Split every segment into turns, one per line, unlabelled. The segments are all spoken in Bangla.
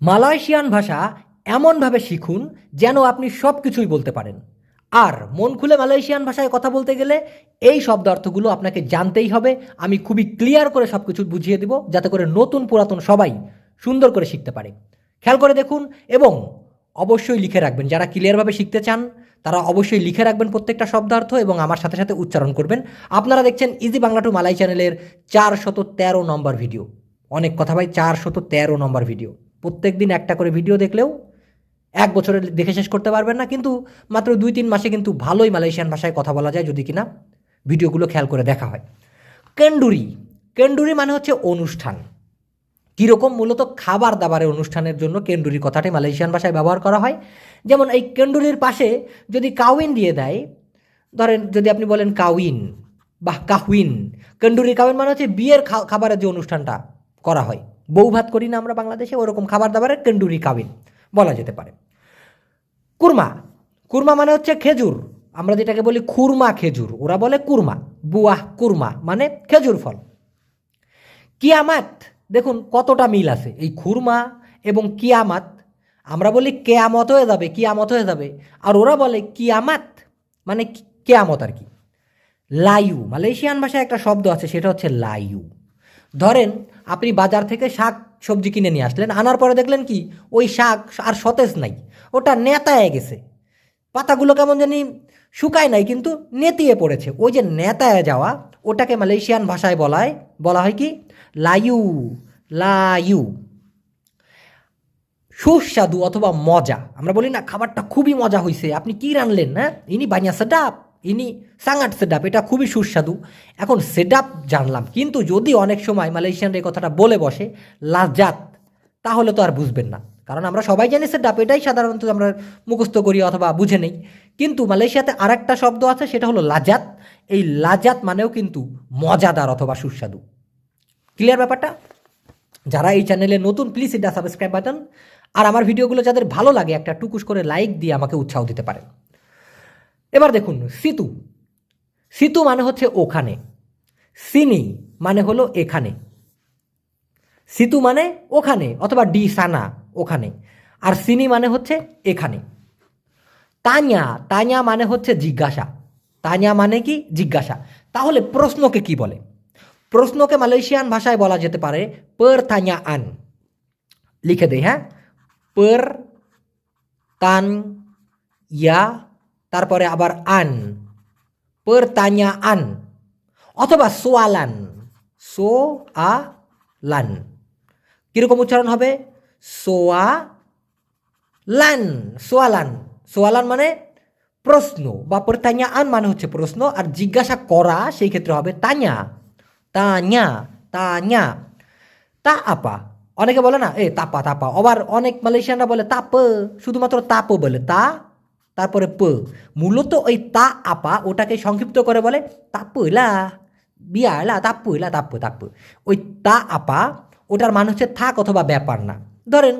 মালয়েশিয়ান ভাষা এমনভাবে শিখুন যেন আপনি সব কিছুই বলতে পারেন। আর মন খুলে মালয়েশিয়ান ভাষায় কথা বলতে গেলে এই শব্দার্থগুলো আপনাকে জানতেই হবে। আমি খুবই ক্লিয়ার করে সব কিছু বুঝিয়ে দিব যাতে করে নতুন পুরাতন সবাই সুন্দর করে শিখতে পারে। খেয়াল করে দেখুন এবং অবশ্যই লিখে রাখবেন। যারা ক্লিয়ারভাবে শিখতে চান, তারা অবশ্যই লিখে রাখবেন প্রত্যেকটা শব্দার্থ এবং আমার সাথে সাথে উচ্চারণ করবেন। আপনারা দেখছেন ইজি বাংলা টু মালাই চ্যানেলের চার শত তেরো নম্বর ভিডিও। অনেক কথা ভাই চার শত তেরো নম্বর ভিডিও। প্রত্যেক দিন একটা করে ভিডিও দেখলেও এক বছরে দেখে শেষ করতে পারবেন না। কিন্তু মাত্র দুই তিন মাসে কিন্তু ভালোই মালয়েশিয়ান ভাষায় কথা বলা যায়, যদি কিনা ভিডিওগুলো খেয়াল করে দেখা হয়। কেন্ডুরি কেন্ডুরি মানে হচ্ছে অনুষ্ঠান। কীরকম মূলত খাবার দাবারের অনুষ্ঠানের জন্য কেন্ডুরি কথাটি মালয়েশিয়ান ভাষায় ব্যবহার করা হয়। যেমন এই কেন্ডুরির পাশে যদি কাউইন দিয়ে দেয়, ধরেন যদি আপনি বলেন কাউইন বা কাহুইন কেন্ডুরি কাউইন মানে হচ্ছে বিয়ের খাবারের যে অনুষ্ঠানটা করা হয়। বউ ভাত করি না আমরা বাংলাদেশে, ওরকম খাবার দাবারের কেন্ডুরি কাউইন বলা যেতে পারে। কুরমা। কুরমা মানে হচ্ছে খেজুর। আমরা যেটাকে বলি খুরমা খেজুর, ওরা বলে কুরমা। বুয়াহ কুরমা মানে খেজুর ফল। কিয়ামাত। দেখুন কতটা মিল আছে। এই খুরমা এবং কিয়ামাত, আমরা বলি কেয়ামত হয়ে যাবে, কিয়ামত হয়ে যাবে। আর ওরা বলে কিয়ামাত মানে কেয়ামত আর কি। লাইউ। মালয়েশিয়ান ভাষায় একটা শব্দ আছে, সেটা হচ্ছে লাইউ। ধরেন আপনি বাজার থেকে শাক, সবজি কিনে নিয়ে আসলেন, আনার পরে দেখলেন কি, ওই শাক আর সতেজ নাই, ওটা নেতায় গেছে। পাতাগুলো কেমন জানি শুকায় নাই, কিন্তু নেতিয়ে পড়েছে। ওই যে নেতায় যাওয়া, ওটাকে মালয়েশিয়ান ভাষায় বলায়, বলা হয় কি? লায়ু লায়ু। সুস্বাদু অথবা মজা। আমরা বলি না, খাবারটা খুবই মজা হয়েছে আপনি কি রানলেন হ্যাঁ? ইনি বানিয়া সেডাপ ইনি সাঙ্গাট সেডাপ, এটা খুবই সুস্বাদু। এখন সেডাপ জানলাম, কিন্তু যদি অনেক সময় মালয়েশিয়ান এই কথাটা বলে বসে লাজাত তাহলে তো আর বুঝবেন না। কারণ আমরা সবাই জানি সেডাপ, এটাই সাধারণত আমরা মুখস্থ করি অথবা বুঝে নেই। কিন্তু মালয়েশিয়াতে আরেকটা শব্দ আছে, সেটা হলো লাজাত এই লাজাত মানেও কিন্তু মজাদার অথবা সুস্বাদু। ক্লিয়ার ব্যাপারটা? যারা এই চ্যানেলে নতুন, প্লিজ এটা সাবস্ক্রাইব বাটন। আর আমার ভিডিওগুলো যাদের ভালো লাগে, একটা টুকুস করে লাইক দিয়ে আমাকে উৎসাহ দিতে পারেন। এবার দেখুন, সিতু। সিতু মানে হচ্ছে ওখানে। সিনি মানে হলো এখানে। সিতু মানে ওখানে অথবা ডি সানা ওখানে। আর সিনি মানে হচ্ছে এখানে। তানিয়া তানিয়া মানে হচ্ছে জিজ্ঞাসা। তানিয়া মানে কি? জিজ্ঞাসা। তাহলে প্রশ্নকে কি বলে? প্রশ্নকে মালয়েশিয়ান ভাষায় বলা যেতে পারে pertanyaan লিখে দেই হ্যাঁ? per তান ya তারপরে আবার আন, pertanyaan, অথবা সোয়ালান সো আ লান কীরকম উচ্চারণ হবে? সোয়া লান সোয়ালান। সোয়ালান মানে প্রশ্ন বা pertanyaan মানে হচ্ছে প্রশ্ন, আর জিজ্ঞাসা করা সেই ক্ষেত্রে হবে তাña তাña তাña তা আপা, অনেকে বলে না, এ তাপা তাপা। আবার অনেক মালয়েশিয়ানরা বলে তাপ, শুধুমাত্র তাপ বলে, তা তারপরে প। মূলত ওই তা আপা ওটাকে সংক্ষিপ্ত করে বলে তাপলা বিয়ালা তাপুলা তাপ্পু তাপ্পু। ওই তা আপা ওটার মানে হচ্ছে থাক অথবা ব্যাপার না। ধরেন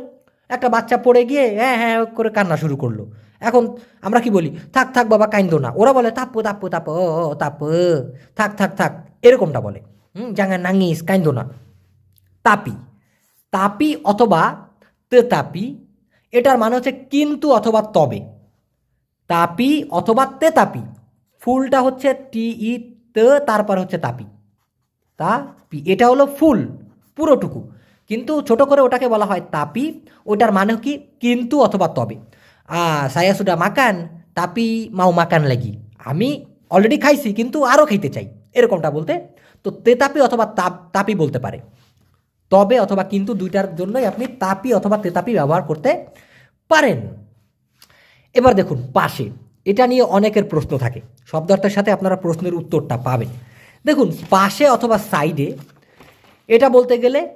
একটা বাচ্চা পড়ে গিয়ে হ্যাঁ হ্যাঁ করে কান্না শুরু করল। এখন আমরা কি বলি? থাক থাক বাবা কাইন্দো না। ওরা বলে তাপ ও ও, তাপ থাক থাক থাক। এরকমটা বলে। হুম জাঙ্গা নাঙ্গিস কাইন্দো না। তাপি। তাপি অথবা তে তাপি এটার মানে হচ্ছে কিন্তু অথবা তবে। তাপি অথবা তেতাপি ফুলটা হচ্ছে টি, ই, তে, তারপর হচ্ছে তাপি। তাপি, এটা হলো ফুল, পুরোটুকু। কিন্তু ছোট করে ওটাকে বলা হয় তাপি। ওটার মানে কি? কিন্তু অথবা তবে। সায়া সুডা মাকান তাপি মাও মাকান লাগি। আমি অলরেডি খাইছি, কিন্তু আরও খাইতে চাই, এরকমটা বলতে। তো তেতাপি অথবা তাপ, তাপি বলতে পারে। তবে অথবা কিন্তু দুইটার জন্যই আপনি তাপি অথবা তেতাপি ব্যবহার করতে পারেন। এবার দেখুন, পাশে। এটা নিয়ে অনেকের প্রশ্ন থাকে। শব্দার্থের সাথে আপনারা প্রশ্নের উত্তরটা পাবেন। দেখুন, পাশে অথবা সাইডে, এটা বলতে গেলে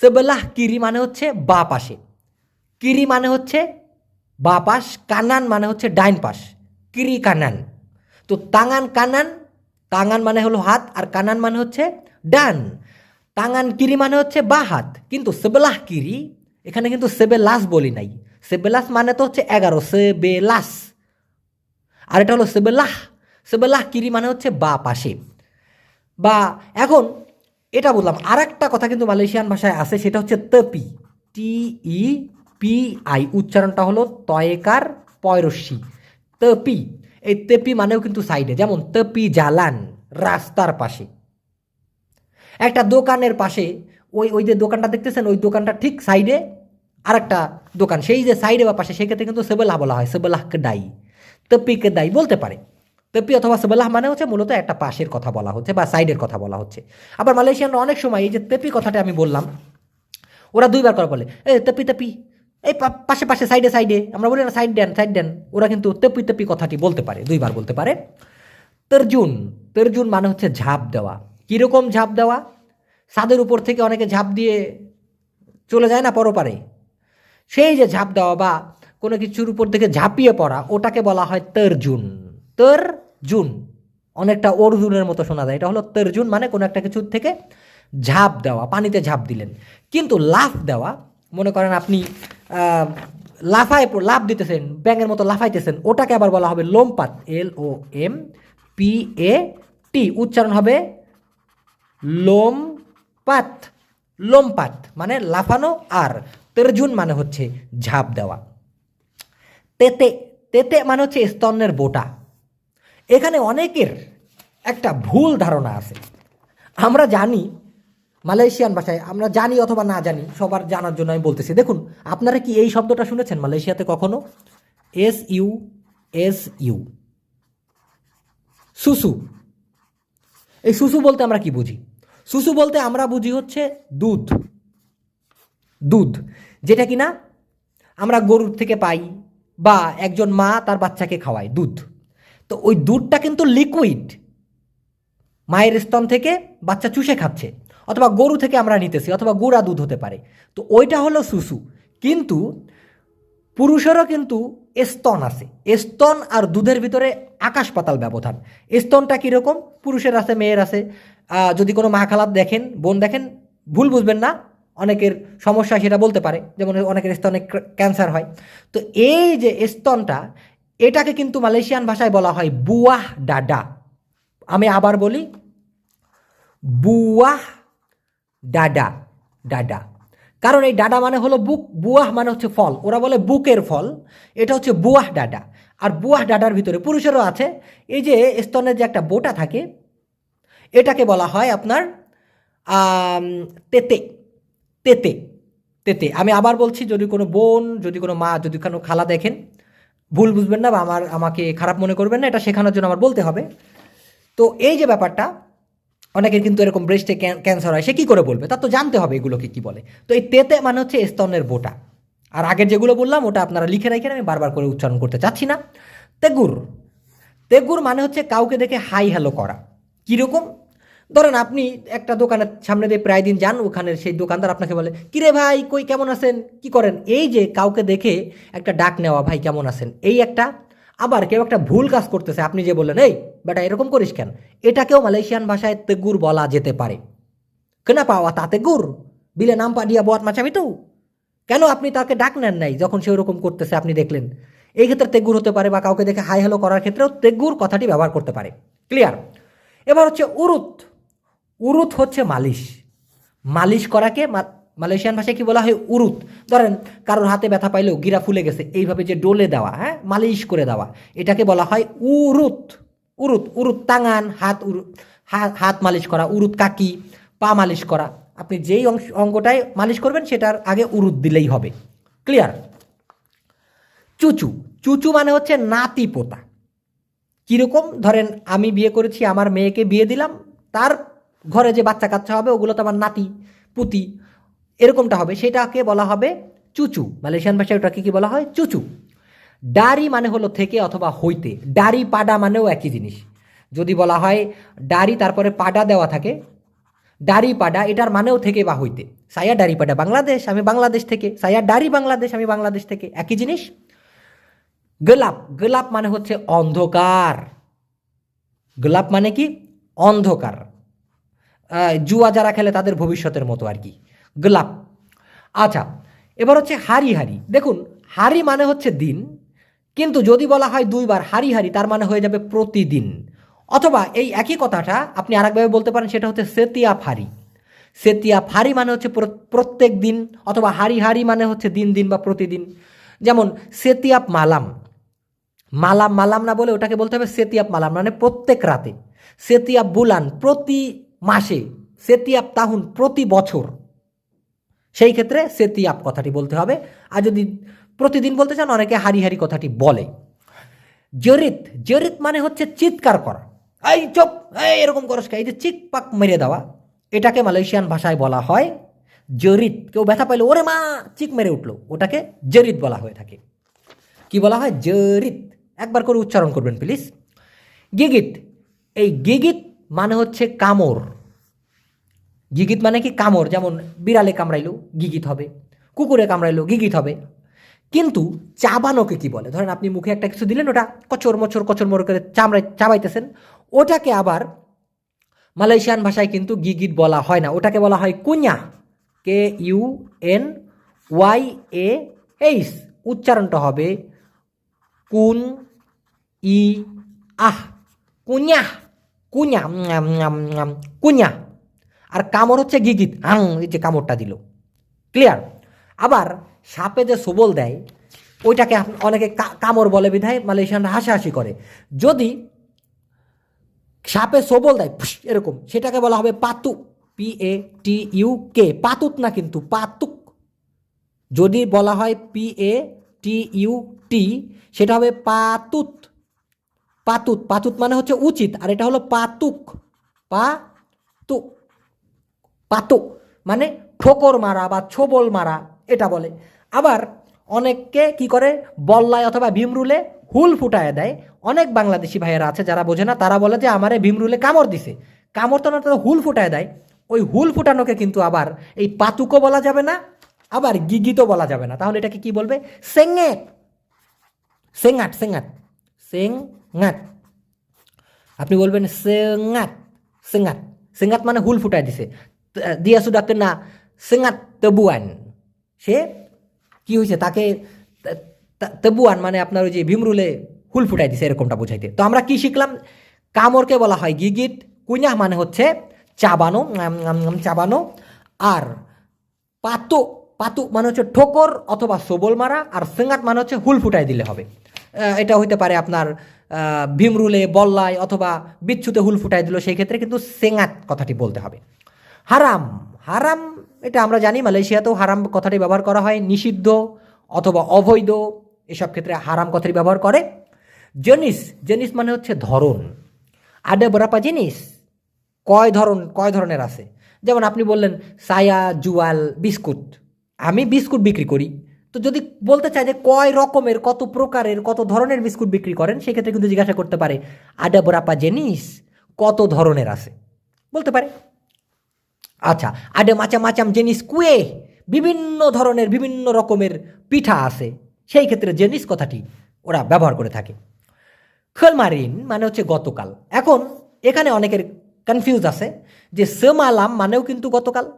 সেবেলাহ কিরি মানে হচ্ছে বা পাশে। কিরি মানে হচ্ছে বা পাশ কানান মানে হচ্ছে ডাইন পাশ। কিরি কানান তো তাঙান কানান তাঙান মানে হলো হাত, আর কানান মানে হচ্ছে ডান। তাঙান কিরি মানে হচ্ছে বা হাত। কিন্তু সেবেলাহ কিরি, এখানে কিন্তু সেবেলাস বলি নাই। সেবেলাস মানে তো হচ্ছে এগারো সেবেলাস আর এটা হলো সেবেলাহ সেবেলাহ কিরি মানে হচ্ছে বা পাশে বা এখন এটা বললাম আর একটা কথা কিন্তু মালয়েশিয়ান ভাষায় আছে, সেটা হচ্ছে তপি। টি ই পি আই উচ্চারণটা হলো তয়েকার পয়রস্যি তপি। এই তেপি মানেও কিন্তু সাইডে। যেমন, তপি জালান, রাস্তার পাশে। একটা দোকানের পাশে, ওই ওই যে দোকানটা দেখতেছেন, ওই দোকানটা ঠিক সাইডে আরেকটা দোকান, সেই যে সাইডে বা পাশে, সেক্ষেত্রে কিন্তু সেবেলাহ বলা হয়, সেবেলাহকে দাই তপিকে দাই বলতে পারে। তপি অথবা সেবেলাহ মানে হচ্ছে মূলত একটা পাশের কথা বলা হচ্ছে বা সাইডের কথা বলা হচ্ছে। আবার মালয়েশিয়ানরা অনেক সময় এই যে তেপি কথাটা আমি বললাম, ওরা দুইবার করে বলে এ তেপি তেপি এই পাশে পাশে, সাইডে সাইডে, আমরা বলি না সাইড দেন সাইড দেন, ওরা কিন্তু তেপি তেপি কথাটি বলতে পারে, দুইবার বলতে পারে। তর্জুন তর্জুন মানে হচ্ছে ঝাঁপ দেওয়া। কীরকম ঝাঁপ দেওয়া? ছাদের উপর থেকে অনেকে ঝাঁপ দিয়ে চলে যায় না পরপারে? সেই যে ঝাঁপ দেওয়া বা কোনো কিছুর উপর থেকে ঝাঁপিয়ে পড়া, ওটাকে বলা হয় তর্জুন। তর্জুন। অনেকটা অর্জুনের মতো শোনা যায়। এটা হলো তর্জুন মানে কোনো একটা কিছুর থেকে ঝাঁপ দেওয়া, পানিতে ঝাঁপ দিলেন। কিন্তু লাফ দেওয়া, মনে করেন আপনি লাফায় লাফ দিতেছেন, ব্যাঙের মতো লাফাইতেছেন, ওটাকে আবার বলা হবে লোমপাত। এল ও এম পি এ টি। উচ্চারণ হবে লোমপাত। লোমপাত মানে লাফানো আর। তর্জুন মানে হচ্ছে ঝাঁপ দেওয়া। তেতে তেতে মানে হচ্ছে স্তনের বোটা। এখানে অনেকের একটা ভুল ধারণা আছে। আমরা জানি, মালয়েশিয়ান ভাষায়, আমরা জানি অথবা না জানি, সবার জানার জন্য আমি বলতেছি। দেখুন, আপনারা কি এই শব্দটা শুনেছেন মালয়েশিয়াতে কখনো? S U S U. সুসু। এই সুসু বলতে আমরা কি বুঝি? সুসু বলতে আমরা বুঝি হচ্ছে দুধ। দুধ, যেটা কি না আমরা গরুর থেকে পাই বা একজন মা তার বাচ্চাকে খাওয়ায় দুধ। তো ওই দুধটা কিন্তু লিকুইড মায়ের স্তন থেকে বাচ্চা চুষে খাচ্ছে, অথবা গরু থেকে আমরা নিতেছি, অথবা গুঁড়া দুধ হতে পারে। তো ওইটা হলো সুসু। কিন্তু পুরুষেরও কিন্তু স্তন আছে। স্তন আর দুধের ভিতরে আকাশ পাতাল ব্যবধান। স্তনটা কীরকম? পুরুষের আছে, মেয়ের আছে। যদি কোনো মা খালাত দেখেন, বোন দেখেন, ভুল বুঝবেন না। অনেকের সমস্যা সেটা বলতে পারে, যেমন অনেকের স্তনে ক্যান্সার হয়। তো এই যে স্তনটা, এটাকে কিন্তু মালয়েশিয়ান ভাষায় বলা হয় বুয়াহ ডাডা। আমি আবার বলি, বুয়াহ ডাডা ডাডা। কারণ এই ডাডা মানে হলো বুক, বুয়াহ মানে হচ্ছে ফল। ওরা বলে বুকের ফল, এটা হচ্ছে বুয়াহ ডাডা। আর বুয়াহ ডাডার ভিতরে পুরুষেরও আছে। এই যে স্তনের যে একটা বোটা থাকে, এটাকে বলা হয় আপনার তেতে। তেতে তেতে। আমি আবার বলছি, যদি কোনো বোন, যদি কোনো মা, যদি কোনো খালা দেখেন, ভুল বুঝবেন না বা আমার, আমাকে খারাপ মনে করবেন না, এটা শেখানোর জন্য আমার বলতে হবে। তো এই যে ব্যাপারটা, অনেকের কিন্তু এরকম ব্রেস্টে ক্যান্সার হয়, সে কী করে বলবে? তার তো জানতে হবে এগুলোকে কি বলে। তো এই তেতে মানে হচ্ছে স্তনের বোটা। আর আগের যেগুলো বললাম, ওটা আপনারা লিখে রাখেন, আমি বারবার করে উচ্চারণ করতে চাচ্ছি না। তেগুর। তেগুর মানে হচ্ছে কাউকে দেখে হাই হ্যালো করা। কীরকম? ধরেন আপনি একটা দোকানের সামনে দিয়ে প্রায় দিন যান, ওখানে সেই দোকানদার আপনাকে বলে, কিরে ভাই, কই কেমন আছেন? কি করেন? এই যে কাউকে দেখে একটা ডাক নেওয়া, ভাই, কেমন আছেন? এই একটা, আবার কেউ একটা ভুল কাজ করতেছে, আপনি যে বললেন, এই, বেটা, এরকম করিস কেন? এটাকেও মালয়েশিয়ান ভাষায় তেগুর বলা যেতে পারে। কেনা পাওয়া তাতে গুর বিলে নাম পাডিয়া বয়াত মাছাবি তো। কেন আপনি তাকে ডাক নেন নাই যখন সে ওরকম করতেছে, আপনি দেখলেন? এই ক্ষেত্রে তেগুর হতে পারে বা কাউকে দেখে হাই হ্যালো করার ক্ষেত্রেও তেগুর কথাটি ব্যবহার করতে পারে। ক্লিয়ার? এবার হচ্ছে উরুত। উরুত হচ্ছে মালিশ। মালিশ করাকে মালয়েশিয়ান ভাষায় কি বলা হয়? উরুত। ধরেন, কারোর হাতে ব্যথা পাইলেও গিরা ফুলে গেছে, এইভাবে যে ডোলে দেওয়া হ্যাঁ? মালিশ করে দেওয়া। এটাকে বলা হয় উরুত। উরুত উরুত টাঙান, হাত হাত মালিশ করা, উরুত কাকি, পা মালিশ করা। আপনি যেই অংশ, অঙ্গটায় মালিশ করবেন, সেটার আগে উরুত দিলেই হবে। ক্লিয়ার? চুচু। চুচু মানে হচ্ছে নাতি পোতা। কীরকম? ধরেন, আমি বিয়ে করেছি, আমার মেয়েকে বিয়ে দিলাম, তার ঘরে যে বাচ্চা কাচ্চা হবে, ওগুলো তো আমার নাতি, পুতি, এরকমটা হবে। সেটাকে বলা হবে চুচু। মালয়েশিয়ান ভাষায় ওটাকে কি বলা হয়? চুচু। ডারি মানে হলো থেকে অথবা হইতে। ডারি পাডা মানেও একই জিনিস। যদি বলা হয় ডারি তারপরে পাডা দেওয়া থাকে, ডারি পাডা, এটার মানেও থেকে বা হইতে। সায়া ডারি পাডা বাংলাদেশ, আমি বাংলাদেশ থেকে। সায়া ডারি বাংলাদেশ, আমি বাংলাদেশ থেকে। একই জিনিস। গোলাপ। গোলাপ মানে হচ্ছে অন্ধকার। গোলাপ মানে কি? অন্ধকার। জুয়া যারা খেলে তাদের ভবিষ্যতের মতো আর কি। গোলাপ। আচ্ছা এবার হচ্ছে হারি হারি দেখুন হারি মানে হচ্ছে দিন, কিন্তু যদি বলা হয় দুইবার হারি হারি তার মানে হয়ে যাবে প্রতিদিন। অথবা এই একই কথাটা আপনি আরেকভাবে বলতে পারেন, সেটা হচ্ছে সেতিয়াপ হারি সেতিয়াপ হারি মানে হচ্ছে প্রত্যেক দিন, অথবা হারি হারি মানে হচ্ছে দিন দিন বা প্রতিদিন। যেমন সেতিয়াপ মালাম। মালাম মালাম না বলে ওটাকে বলতে হবে সেতিয়াপ মালাম মানে প্রত্যেক রাতে। সেতিয়াপ বুলান, প্রতি মাসে সেতিয়াপ তাহুন প্রতি বছর। সেই ক্ষেত্রে সেতিয়াপ কথাটি বলতে হবে। আর যদি প্রতিদিন বলতে চান, অনেকে হারি হারি কথাটি বলে। জরিত জরিত মানে হচ্ছে চিৎকার করা। এই চোপ, এই এরকম করস এই যে চিক পাক মেরে দেওয়া। এটাকে মালয়েশিয়ান ভাষায় বলা হয় জরিত। কেউ ব্যথা পাইলো, ওরে মা, চিক মেরে উঠল। ওটাকে জরিত বলা হয়ে থাকে। কি বলা হয়? জরিত। একবার করে উচ্চারণ করবেন, প্লিজ। গিগিত। এই গিগিত মানে হচ্ছে কামর গিগিত মানে কি? কামর যেমন বিড়ালে কামড়াইলো, গিগিত হবে। কুকুরে কামড়াইলো, গিগিত হবে। কিন্তু চাবানোকে কি বলে? ধরেন আপনি মুখে একটা কিছু দিলেন, ওটা কচর মচর, কচর মর করে চামড়ায় চাবাইতেছেন। ওটাকে আবার মালয়েশিয়ান ভাষায় কিন্তু গিগিট বলা হয় না। ওটাকে বলা হয় কুঞা K U N Y A H উচ্চারণটা হবে কুন ই আহ। কুঞা কুঞা কুঞা আর কামড় হচ্ছে গিগিত। আং, এই যে কামড়টা দিল। ক্লিয়ার আবার সাপে যে সবল দেয়, ওইটাকে অনেকে কামড় বলে বিধায় মালয়েশিয়ানরা হাসাহাসি করে। যদি সাপে সবল দেয় এরকম, সেটাকে বলা হবে পাতুক পি এ টি ইউ কে পাতুক না কিন্তু, পাতুক। যদি বলা হয় P A T U T সেটা হবে পাতুত। পাতুত পাতুত মানে হচ্ছে উচিত, আর এটা হলো পাতুক পা তু পাতুক মানে ঠোকর মারা বা ছোবল মারা, এটা বলে। আবার অনেককে কি করে? বল্লায় অথবা ভীমরুলে হুল ফুটায় দেয়। অনেক বাংলাদেশি ভাইয়েরা আছে যারা বোঝে না, তারা বলে যে আমারে ভীমরুলে কামড় দিছে। কামড় তো না তারা হুল ফুটায় দেয়। ওই হুল ফুটানোকে কিন্তু আবার এই পাতুকও বলা যাবে না, আবার গিগিতও বলা যাবে না। তাহলে এটাকে কি বলবে? সেঙ্গেট সেঙ্গাট সেঙ্গাট সেঙ্গাট আপনি বলবেন সেঙ্গাত সেঙ্গাত। সেঙ্গাত মানে হুল ফুটাই দিছে। দিয়া সুদা কেনা সেঙ্গাত তেবুয়ান। সে কি হয়েছে তাকে তেবুয়ান মানে আপনার ওই যে ভীমরুলে হুল ফুটাই দিছে, এরকমটা বোঝাইতে। তো আমরা কি শিখলাম? কামড়কে বলা হয় গিগিট, কুইনাহ মানে হচ্ছে চাবানো চাবানো। আর পাতু পাতু মানে হচ্ছে ঠোকর অথবা সবল মারা আর সেঙ্গাত মানে হচ্ছে হুল ফুটাই দিলে হবে। এটা হইতে পারে আপনার ভীমরুলে বল্লায় অথবা বিচ্ছুতে হুল ফুটাই দিল, সেই ক্ষেত্রে কিন্তু সেঙাত কথাটি বলতে হবে। হারাম হারাম এটা আমরা জানি, মালয়েশিয়াতেও হারাম কথাটি ব্যবহার করা হয়। নিষিদ্ধ অথবা অবৈধ এসব ক্ষেত্রে হারাম কথাটি ব্যবহার করে। জেনিস জেনিস মানে হচ্ছে ধরন। আডে বরাপা জিনিস, কয় ধরন, কয় ধরনের আছে? যেমন আপনি বললেন, সায়া, জুয়াল, বিস্কুট। আমি বিস্কুট বিক্রি করি তো যদি বলতে চাই যে কয় রকমের, কত প্রকারের, কত ধরনের বিস্কুট বিক্রি করেন, সেক্ষেত্রে কিন্তু জিজ্ঞাসা করতে পারে আডা বরাপা জিনিস, কত ধরনের আছে? বলতে পারে। আচ্ছা আডে মাচা মাচাম জেনিস কুয়ে, বিভিন্ন ধরনের, বিভিন্ন রকমের পিঠা আছে। সেই ক্ষেত্রে জেনিস কথাটি ওরা ব্যবহার করে থাকে। খেলমারিন মানে হচ্ছে গতকাল। এখন এখানে অনেকের কনফিউজ আছে যে সেমালাম মানেও কিন্তু গতকাল,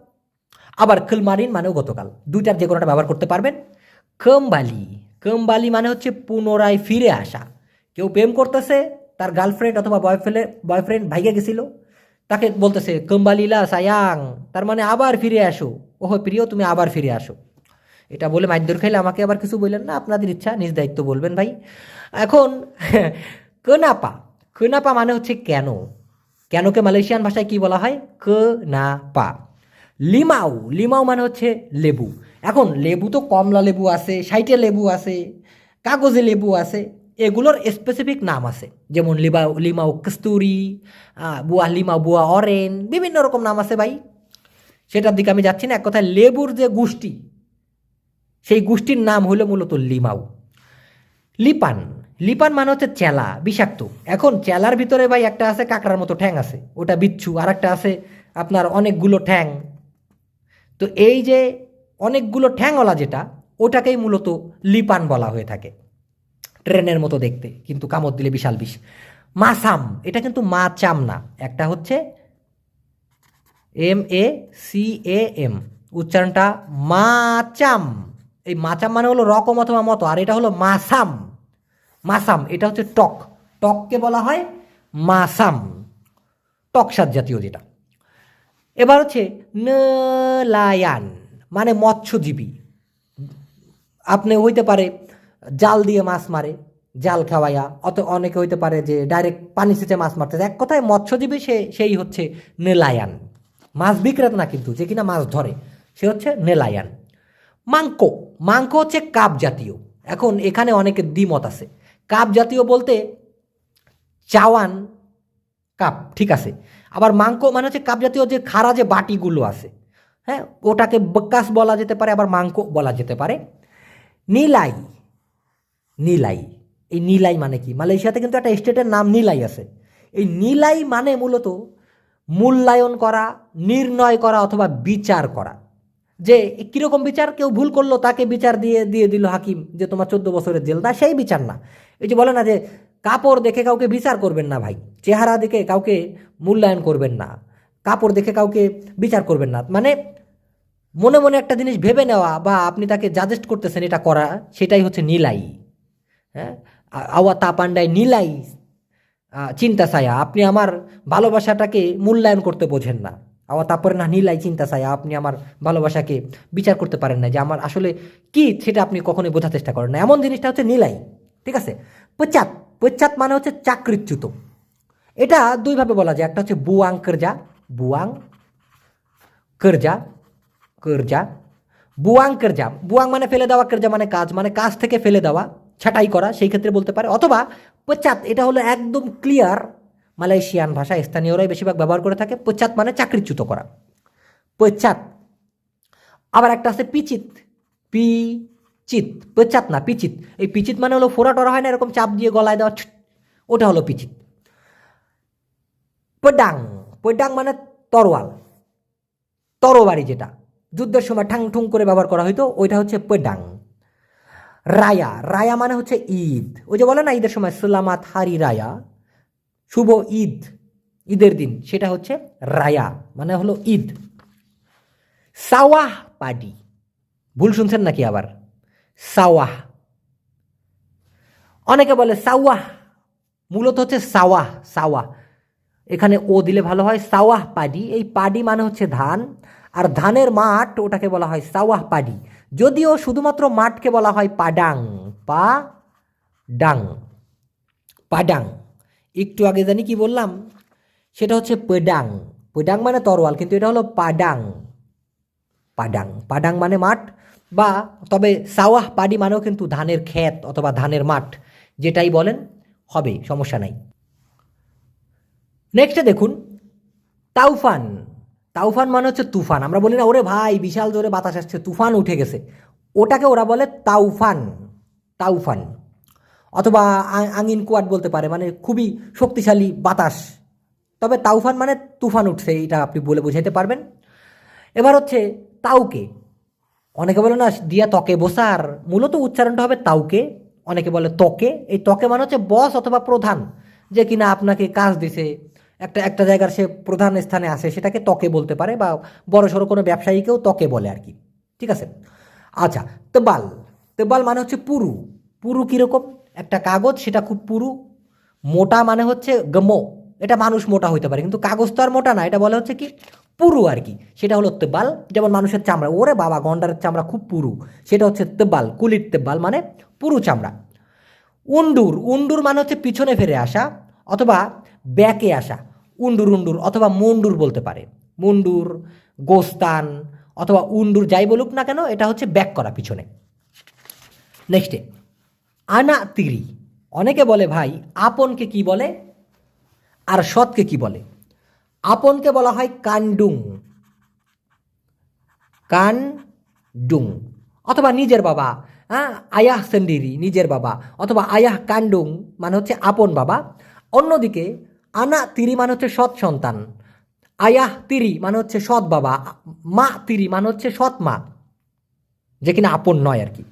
আবার খেলমারিন মানেও গতকাল। দুইটার যে কোনোটা ব্যবহার করতে পারবেন। কমবালি কমবালি মানে হচ্ছে পুনরায় ফিরে আসা। কেউ প্রেম করতেছে, তার গার্লফ্রেন্ড অথবা বয়ফ্রেন্ড বয়ফ্রেন্ড ভাইগে গেছিল, তাকে বলতেছে কম্বালিলা সায়াং তার মানে আবার ফিরে আসো। ওহো, প্রিয়, তুমি আবার ফিরে আসো। এটা বলে মাইদুর খাইলে আমাকে আবার কিছু বললেন না, আপনাদের ইচ্ছা, নিজ দায়িত্ব বলবেন ভাই। এখন কেনাপা। কেনাপা মানে হচ্ছে কেন? কেনকে মালয়েশিয়ান ভাষায় কি বলা হয়? ক না পা লিমাও। লিমাও মানে হচ্ছে লেবু। এখন লেবু তো কমলা লেবু আছে, সাইটে লেবু আছে, কাগজে লেবু আছে, এগুলোর স্পেসিফিক নাম আছে। যেমন লিবাও লিমাও কস্তুরি বুয়া লিমা বুয়া অরেন বিভিন্ন রকম নাম আছে ভাই। সেটার দিকে আমি যাচ্ছি না, এক কথায় লেবুর যে গোষ্ঠী, সেই গোষ্ঠীর নাম হলো মূলত লিমাউ লিপান লিপান মানে হচ্ছে চেলা, বিষাক্ত। এখন চেলার ভিতরে ভাই একটা আছে, কাঁকড়ার মতো ঠ্যাং আছে, ওটা বিচ্ছু। আর একটা আছে আপনার অনেকগুলো ঠ্যাং। তো এই যে অনেকগুলো ঠ্যাংওয়ালা যেটা, ওটাকেই মূলত লিপান বলা হয়ে থাকে। ট্রেনের মতো দেখতে, কিন্তু কামড় দিলে বিশাল বিষ। মাসাম, এটা কিন্তু মা চাম না, একটা হচ্ছে M A C A M. উচ্চারণটা মাচাম। এই মাচাম মানে হলো রকম অথবা মতো, আর এটা হলো মাসাম। মাসাম, এটা হচ্ছে টক। টককে বলা হয় মাসাম। টক জাতীয় যেটা। এবার হচ্ছে নলায়ান মানে মৎস্যজীবী। আপনি হইতে পারে জাল দিয়ে মাছ মারে, জাল খাওয়াইয়া, অত অনেকে হইতে পারে যে ডাইরেক্ট পানি সেচে মাছ মারতে এক কথায় মৎস্যজীবী সে, সেই হচ্ছে নেলায়ান। মাছ বিক্রেতা না কিন্তু, যে কিনা মাছ ধরে, সে হচ্ছে নেলায়ান। মাংকো মাংকো হচ্ছে কাপ জাতীয়। এখন এখানে অনেকের দ্বিমত আছে। কাপ জাতীয় বলতে চাওয়ান কাপ, ঠিক আছে। আবার মাংকো মানে হচ্ছে কাপ জাতীয় যে খাড়া যে বাটিগুলো আছে হ্যাঁ ওটাকে বকাস বলা যেতে পারে, আবার মাংকো বলা যেতে পারে। নীলাই নীলাই, এই নীলাই মানে কি? মালয়েশিয়াতে কিন্তু একটা স্টেটের নাম নীলাই আছে। এই নীলাই মানে মূলত মূল্যায়ন করা, নির্ণয় করা অথবা বিচার করা। যে কীরকম বিচার, কেউ ভুল করল, তাকে বিচার দিয়ে দিয়ে দিল হাকিম যে তোমার চোদ্দ বছরের জেল। না, সেই বিচার না। এই যে বলে না যে কাপড় দেখে কাউকে বিচার করবেন না ভাই, চেহারা দেখে কাউকে মূল্যায়ন করবেন না। কাপড় দেখে কাউকে বিচার করবেন না। মানে মনে মনে একটা জিনিস ভেবে নেওয়া বা আপনি তাকে জাজেস্ট করতেছেন এটা করা, সেটাই হচ্ছে নিলাই। হ্যাঁ? আওয়া তা পান্ডায় নিলাই চিন্তা ছায়া। আপনি আমার ভালোবাসাটাকে মূল্যায়ন করতে বোঝেন না। আবার তারপরে না, নিলাই, চিন্তা ছায়া। আপনি আমার ভালোবাসাকে বিচার করতে পারেন না যে আমার আসলে কি সেটা আপনি কখনোই বোঝার চেষ্টা করেন না। এমন জিনিসটা হচ্ছে নিলাই। ঠিক আছে? পশ্চাৎ পশ্চাৎ মানে হচ্ছে চাকরিচ্যুত। এটা দুইভাবে বলা যায়। একটা হচ্ছে বুয়াং কর্জা বুয়াং কর্জা কর্জা বুয়াং কর্জা বুয়াং মানে ফেলে দেওয়া কর্জা মানে কাজ মানে কাজ থেকে ফেলে দেওয়া, ছাঁটাই করা, সেই ক্ষেত্রে বলতে পারে। অথবা পশ্চাৎ এটা হলো একদম ক্লিয়ার মালয়েশিয়ান ভাষা, স্থানীয়রাই বেশিরভাগ ব্যবহার করে থাকে। পশ্চাৎ মানে চাকরিচ্যুত করা। পশ্চাৎ আবার একটা আছে পিচিত। পিচিত। পশ্চাৎ না, পিচিত। এই পিচিত মানে হলো ফোরা টরা হয় না, এরকম চাপ দিয়ে গলায় দেওয়া ওটা হলো পিচিত। পডাং। পডাং মানে তরোয়াল। তরবারি যেটা। যুদ্ধের সময় ঠাং ঠুং করে ব্যবহার করা হইতো, ওইটা হচ্ছে পেডাং রায়া রায়া মানে হচ্ছে ঈদ। ওই যে বলে না, ঈদের সময় সালামাত হারি রায়া, শুভ ঈদ, ঈদের দিন, সেটা হচ্ছে রায়া মানে হলো ঈদ। সাওয়াহ পাডি ভুল শুনছেন নাকি আবার? সাওয়াহ। অনেকে বলে সাওয়াহ, মূলত হচ্ছে সাওয়াহ সাওয়াহ। এখানে ও দিলে ভালো হয় সাওয়াহ পাডি। এই পাডি মানে হচ্ছে ধান, আর ধানের মাঠ ওটাকে বলা হয় সাওয়াহ পাডি। যদিও শুধুমাত্র মাঠকে বলা হয় পাডাং, পা ডাং, পাডাং। একটু আগে জানি কি বললাম? সেটা হচ্ছে পেডাং। পেডাং মানে তরোয়াল, কিন্তু এটা হলো পাডাং। পাডাং পাডাং মানে মাঠ, বা তবে সাওয়াহ পাডি মানেও কিন্তু ধানের ক্ষেত অথবা ধানের মাঠ, যেটাই বলেন, হবে, সমস্যা নাই। নেক্সটে দেখুন তাউফান তাউফান মানে হচ্ছে তুফান। আমরা বলি না, ওরে ভাই, বিশাল জোরে বাতাস আসছে, তুফান উঠে গেছে। ওটাকে ওরা বলে তাউফান তাউফান অথবা আঙিন কুয়াট বলতে পারে মানে খুবই শক্তিশালী বাতাস। তবে তাউফান মানে তুফান উঠছে এটা আপনি বলে বোঝাইতে পারবেন। এবার হচ্ছে তাউকে অনেকে বলে না, দিয়া তকে বসার। মূলত উচ্চারণটা হবে তাউকে অনেকে বলে তকে এই তকে মানে হচ্ছে বস অথবা প্রধান, যে কিনা আপনাকে কাজ দিছে। একটা একটা জায়গার সে প্রধান স্থানে আসে, সেটাকে তকে বলতে পারে বা বড় সড়ো কোনো ব্যবসায়ীকেও তকে বলে আর কি। ঠিক আছে? আচ্ছা তেবাল। তেবাল মানে হচ্ছে পুরু। পুরু কীরকম? একটা কাগজ, সেটা খুব পুরু। মোটা মানে হচ্ছে গমো। এটা মানুষ মোটা হইতে পারে, কিন্তু কাগজ তো আর মোটা না, এটা বলে হচ্ছে কি পুরু আর কি। সেটা হলো তেবাল। যেমন মানুষের চামড়া, ওরে বাবা, গন্ডারের চামড়া খুব পুরু। সেটা হচ্ছে তেবাল, কুলির তেবাল মানে পুরু চামড়া। উন্ডুর উন্ডুর মানে হচ্ছে পিছনে ফিরে আসা, অথবা ব্যাকে আসা, উন্ডুর উন্ডুর অথবা মুন্ডুর বলতে পারে। মুন্ডুর, গোস্তান অথবা উন্ডুর যাই বলুক না কেন, এটা হচ্ছে ব্যাক করা পিছনে। নেক্সটে আনা তিরি অনেকে বলে, ভাই, আপনকে কি বলে আর সৎকে কি বলে? আপনকে বলা হয় কান্ডুং। কান্ডুং। অথবা নিজের বাবা হ্যাঁ আয়াহ সেন্ডিরি, নিজের বাবা। অথবা আয়াহ কান্ডুং মানে হচ্ছে আপন বাবা। অন্যদিকে আনা তিরি মানে হচ্ছে সৎ সন্তান। আয়াহ তিরি মানে হচ্ছে সৎ বাবা। মা তিরি মানে হচ্ছে সৎ মা। যে কিনা আপন নয় আর কি।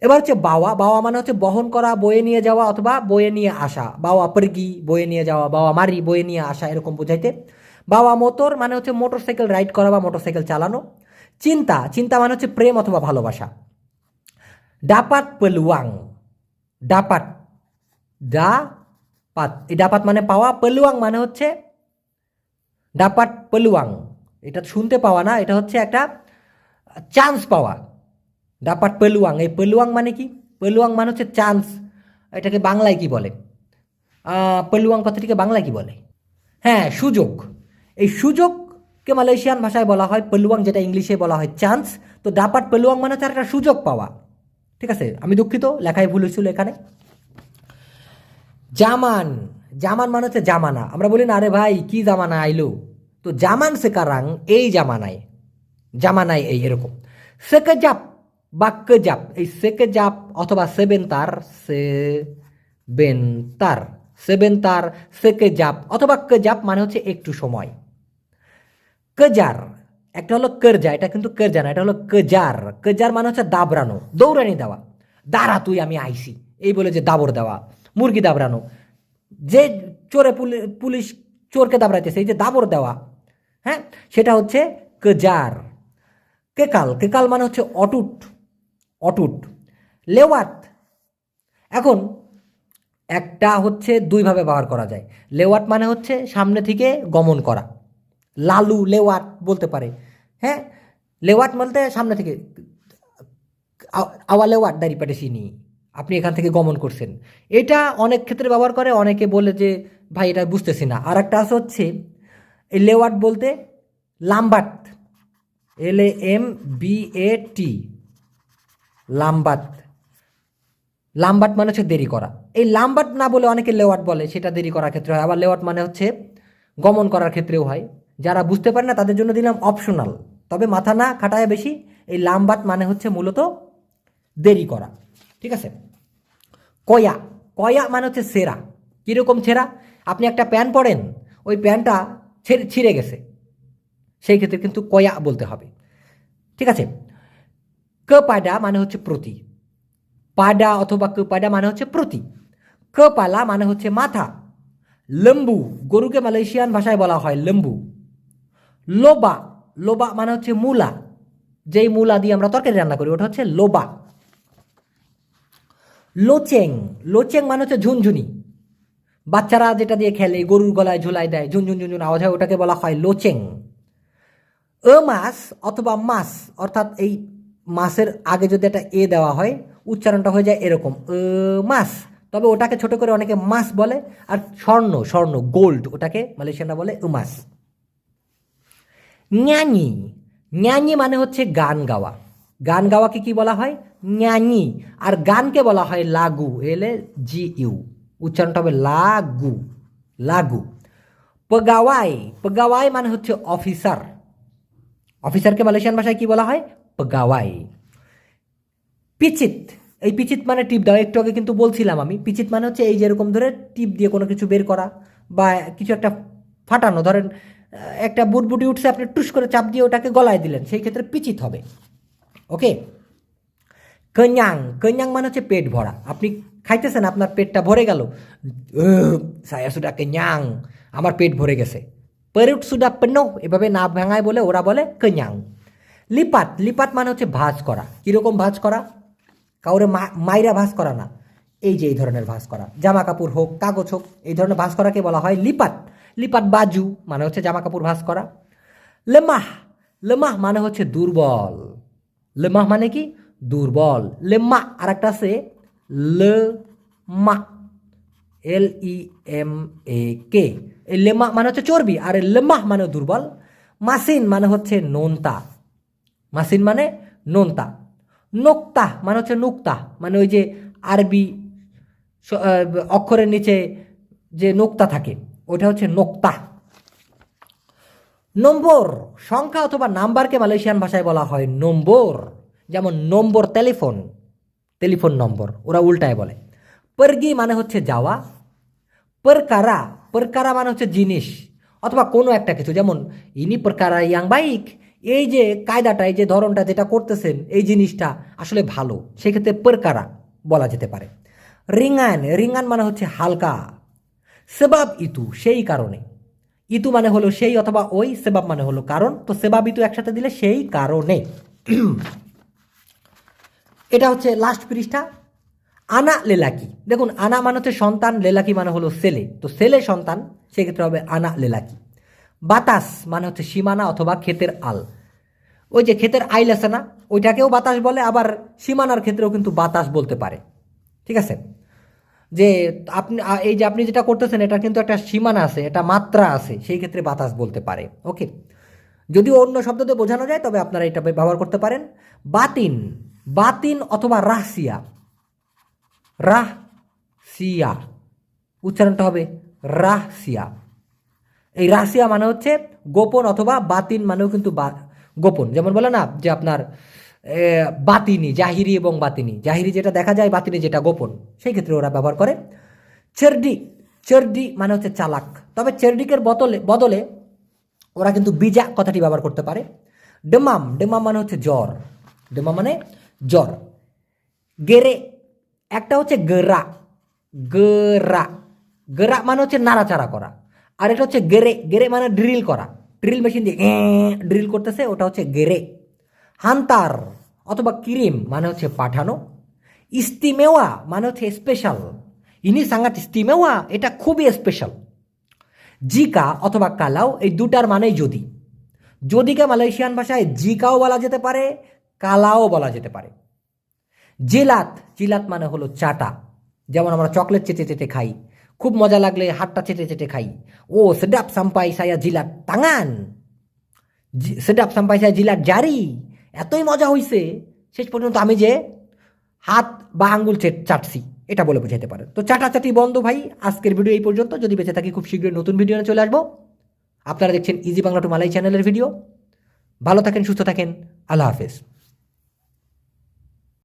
এবার হচ্ছে বাওয়া। বাওয়া মানে হচ্ছে বহন করা, বয়ে নিয়ে যাওয়া অথবা বয়ে নিয়ে আসা। বাওয়া পরগি, বয়ে নিয়ে যাওয়া। বাওয়া মারি, বয়ে নিয়ে আসা, এরকম বোঝাইতে। বাওয়া মোটর মানে হচ্ছে মোটর সাইকেল রাইড করা বা মোটর সাইকেল চালানো। চিন্তা। চিন্তা মানে হচ্ছে প্রেম অথবা ভালোবাসা। ডাপাত পেলুয়াং। ডাপাত। ডাপাত এই ডাপাত মানে পাওয়া পেলুয়াং মানে হচ্ছে ডাপাট পেলুয়াং এটা শুনতে পাওয়া না এটা হচ্ছে একটা চান্স পাওয়া ডাপাট পেলুয়াং এই পেলুয়াং মানে কি পেলুয়াং মানে হচ্ছে চান্স এটাকে বাংলায় কি বলে পেলুয়াং কথাটিকে বাংলায় কি বলে হ্যাঁ সুযোগ এই সুযোগকে মালয়েশিয়ান ভাষায় বলা হয় পেলুয়াং যেটা ইংলিশে বলা হয় চান্স তো ডাপাট পেলুয়াং মানে হচ্ছে একটা সুযোগ পাওয়া ঠিক আছে আমি দুঃখিত লেখায় ভুল হয়েছিল এখানে জামান জামান মানে হচ্ছে জামানা। আমরা বলি না, আরে ভাই, কি জামানা আইলো? তো জামান সেকারাং, এই জামানায় জামানায় এই এরকম। সেকেজাপ বা কেজাপ এই সেকেজাপ অথবা সেবেন্তার সে বেন্তার সেবেন্তার, সেকেজাপ অথবা কেজাপ মানে হচ্ছে একটু সময়। কেজার, একটা হলো কেরজা, এটা কিন্তু কেরজা না, এটা হলো কেজার। কেজার মানে হচ্ছে দাবরানো দৌড়ানি দেওয়া। দাঁড়া তুই, আমি আইসি। এই বলে যে দাবর দেওয়া। মুরগি দাবড়ানো। যে চোরে পুলি- পুলিশ চোরকে দাবড়াইতেছে, এই যে দাবর দেওয়া হ্যাঁ সেটা হচ্ছে কেজার। কেকাল কেকাল মানে হচ্ছে অটুট অটুট, লেওয়াত। এখন একটা হচ্ছে দুইভাবে ব্যবহার করা যায়। লেওয়াট মানে হচ্ছে সামনে থেকে গমন করা। লালু লেওয়াট বলতে পারে হ্যাঁ লেওয়াট বলতে সামনে থেকে আওয়া লেওয়াট দাঁড়ি পাটে চিনি আপনি এখান থেকে গমন করছেন। এটা অনেক ক্ষেত্রে ব্যবহার করে, অনেকে বলে যে, ভাই, এটা বুঝতেছি না। আর একটা আছে হচ্ছে, এই লেওয়াট বলতে লাম্বাট এল এ এম বি এ টি লাম্বাট লাম্বাট মানে হচ্ছে দেরি করা। এই লাম্বাট না বলে অনেকে লেওয়াট বলে, সেটা দেরি করার ক্ষেত্রে হয়। আবার লেওয়াট মানে হচ্ছে গমন করার ক্ষেত্রেও হয়। যারা বুঝতে পারে না, তাদের জন্য দিলাম অপশনাল তবে মাথা না খাটায় বেশি, এই লাম্বাট মানে হচ্ছে মূলত দেরি করা। ঠিক আছে? কয়া কয়া মানে হচ্ছে সেরা। কীরকম ছেঁড়া আপনি একটা প্যান্ট পরেন ওই প্যান্টটা ছেড়ে, ছিঁড়ে গেছে। সেই ক্ষেত্রে কিন্তু কয়া বলতে হবে। ঠিক আছে? ক পাডা মানে হচ্ছে প্রতি। পাডা অথবা ক পাডা মানে হচ্ছে প্রতি। ক পালা মানে হচ্ছে মাথা। লম্বু, গরুকে মালয়েশিয়ান ভাষায় বলা হয় লম্বু। লোবা লোবা মানে হচ্ছে মূলা। যেই মূলা দিয়ে আমরা তরকারি রান্না করি, ওটা হচ্ছে লোবা। লোচেং লোচেং মানে হচ্ছে ঝুনঝুনি। বাচ্চারা যেটা দিয়ে খেলে গরুর গলায় ঝুলাই দেয়, ঝুনঝুন ঝুনঝুন আওয়াজ হয়, ওটাকে বলা হয় লোচেং। এ মাস অথবা মাস, অর্থাৎ এই মাসের আগে যদি একটা এ দেওয়া হয়, উচ্চারণটা হয়ে যায় এরকম, এ মাস। তবে ওটাকে ছোট করে অনেকে মাস বলে, আর স্বর্ণ স্বর্ণ, গোল্ড, ওটাকে মালয়েশিয়ানরা বলে এ মাস। ஞানি ঞানি মানে হচ্ছে গান গাওয়া। গান গাওয়াকে কি বলা হয়? ঞানি আর গানকে বলা হয় লাগু। এলে জি ইউ উচ্চারণটা হবে লাগু। লাগু। পগাওয়াই। পগাওয়াই মানে হচ্ছে অফিসার। অফিসারকে মালয়েশিয়ান ভাষায় কি বলা হয়? পগাওয়াই। পিচিত। এই পিচিত মানে টিপ দেওয়া। একটু আগে কিন্তু বলছিলাম আমি। পিচিত মানে হচ্ছে এই যেরকম ধরে টিপ দিয়ে কোনো কিছু বের করা বা কিছু একটা ফাটানো। ধরেন একটা বুটবুটি উঠছে, আপনি টুস করে চাপ দিয়ে ওটাকে গলায় দিলেন। সেই ক্ষেত্রে পিচিত হবে। ওকে কন্যাং কন্যাং মানে হচ্ছে পেট ভরা। আপনি খাইতেছেন, আপনার পেটটা ভরে গেল। সায়া সুডা কেন্যাং, আমার পেট ভরে গেছে। পেরুট সুডা পেনো এভাবে না ভাঙায় বলে ওরা বলে কন্যাং। লিপাত লিপাত মানে হচ্ছে ভাঁজ করা। কীরকম ভাঁজ করা? কাউরে মাইরা ভাঁজ করা না। এই যে এই ধরনের ভাঁজ করা। জামা কাপড় হোক, কাগজ হোক, এই ধরনের ভাঁজ করাকে বলা হয় লিপাত। লিপাত বাজু মানে হচ্ছে জামা কাপড় ভাঁজ করা। লেমাহ লেমাহ মানে হচ্ছে দুর্বল। লেমাহ মানে কি? দুর্বল। লেমা আর একটা আছে লে মা এল ই এম এ কে এই লেমা মানে হচ্ছে চর্বি, আর লেমাহ মানে দুর্বল। মাসিন মানে হচ্ছে নোনতা। মাসিন মানে নোনতা। নোক্তা মানে হচ্ছে নুক্তা মানে ওই যে আরবি অক্ষরের নিচে যে নোক্তা থাকে, ওইটা হচ্ছে নোক্তা। নম্বর, সংখ্যা অথবা নাম্বারকে মালয়েশিয়ান ভাষায় বলা হয় নম্বর। যেমন নম্বর টেলিফোন টেলিফোন নম্বর, ওরা উল্টায় বলে। পরগি মানে হচ্ছে যাওয়া, পরকারা পরকারা মানে হচ্ছে জিনিস, অথবা কোনো একটা কিছু। যেমন, ইনি পরকারা ইয়াং বাইক এই যে কায়দাটা, এই যে ধরনটা যেটা করতেছেন, এই জিনিসটা আসলে ভালো। সেক্ষেত্রে পরকারা বলা যেতে পারে। রিঙ্গান রিঙ্গান মানে হচ্ছে হালকা। সেবাব ইতু, সেই কারণে। ইতু মানে হলো সেই অথবা ওই, সেবাব মানে হলো কারণ। তো সেবাব ইতু একসাথে দিলে সেই কারণে। এটা হচ্ছে লাস্ট পৃষ্ঠা। আনা লেলাকি। দেখুন, আনা মানে হচ্ছে সন্তান, লেলাকি মানে হলো সেলে তো সেলে সন্তান, সেক্ষেত্রে হবে আনা লেলাকি। বাতাস মানে হচ্ছে সীমানা অথবা ক্ষেতের আল। ওই যে ক্ষেতের আইল আছে না, ওইটাকেও বাতাস বলে, আবার সীমানার ক্ষেত্রেও কিন্তু বাতাস বলতে পারে। ঠিক আছে? যে আপনি এই যে আপনি যেটা করতেছেন, এটা কিন্তু একটা সীমানা আছে, এটা মাত্রা আছে, সেই ক্ষেত্রে বাতাস বলতে পারে, ওকে? যদি অন্য শব্দ দিয়ে বোঝানো যায়, তবে আপনারা এটা ব্যবহার করতে পারেন। বাতিন বাতিন অথবা রাহসিয়া। রাহ সিয়া উচ্চারণটা হবে রাহসিয়া। এই রাশিয়া মানে হচ্ছে গোপন অথবা বাতিন মানেও কিন্তু গোপন। যেমন বলে না, যে আপনার বাতিনি, জাহিরি এবং বাতিনি। জাহিরি যেটা দেখা যায়, বাতিনি যেটা গোপন। সেই ক্ষেত্রে ওরা ব্যবহার করে। চেরডি চেরডি মানে হচ্ছে চালাক। তবে চেরডিকের বদলে বদলে ওরা কিন্তু বিজা কথাটি ব্যবহার করতে পারে। ডেমাম ডেমাম মানে হচ্ছে জ্বর। ডেমাম মানে জ্বর। গেরে, একটা হচ্ছে গেরা। গেরা। গেরা মানে হচ্ছে নাড়াচাড়া করা। আর এটা হচ্ছে গেরে। গেরে মানে ড্রিল করা। ড্রিল মেশিন দিয়ে ড্রিল করতেছে, ওটা হচ্ছে গেরে। হান্তার অথবা কিরিম মানে হচ্ছে পাঠানো। ইস্তিমেওয়া মানে হচ্ছে স্পেশাল ইনি সাঙ্গাত ইস্তিমেওয়া, এটা খুবই স্পেশাল জিকা অথবা কালাও, এই দুটার মানেই যদি। যদিকে মালয়েশিয়ান ভাষায় জিকাও বলা যেতে পারে, কালাও বলা যেতে পারে। জিলাত জিলাত মানে হলো চাটা। যেমন আমরা চকলেট চেটে চেটে খাই, খুব মজা লাগলে হাতটা চেটে চেটে খাই। ও, সেডাপ সাম্পাই সায়া জিলাত টাঙান সেডাপ সাম্পাই সায়া জিলাত জারি। এতই মজা হইছে, শেষ পর্যন্ত আমি যে হাত বা আঙ্গুল চাটছি, এটা বলে বোঝাতে পারে তো চাটাচাটি বন্ধ ভাই, আজকের ভিডিও এই পর্যন্ত। যদি বেঁচে থাকি, খুব শীঘ্রই নতুন ভিডিও নিয়ে চলে আসব। আপনারা দেখছেন ইজি বাংলা টু মালাই চ্যানেলের ভিডিও। ভালো থাকেন, সুস্থ থাকেন। আল্লাহ হাফেজ।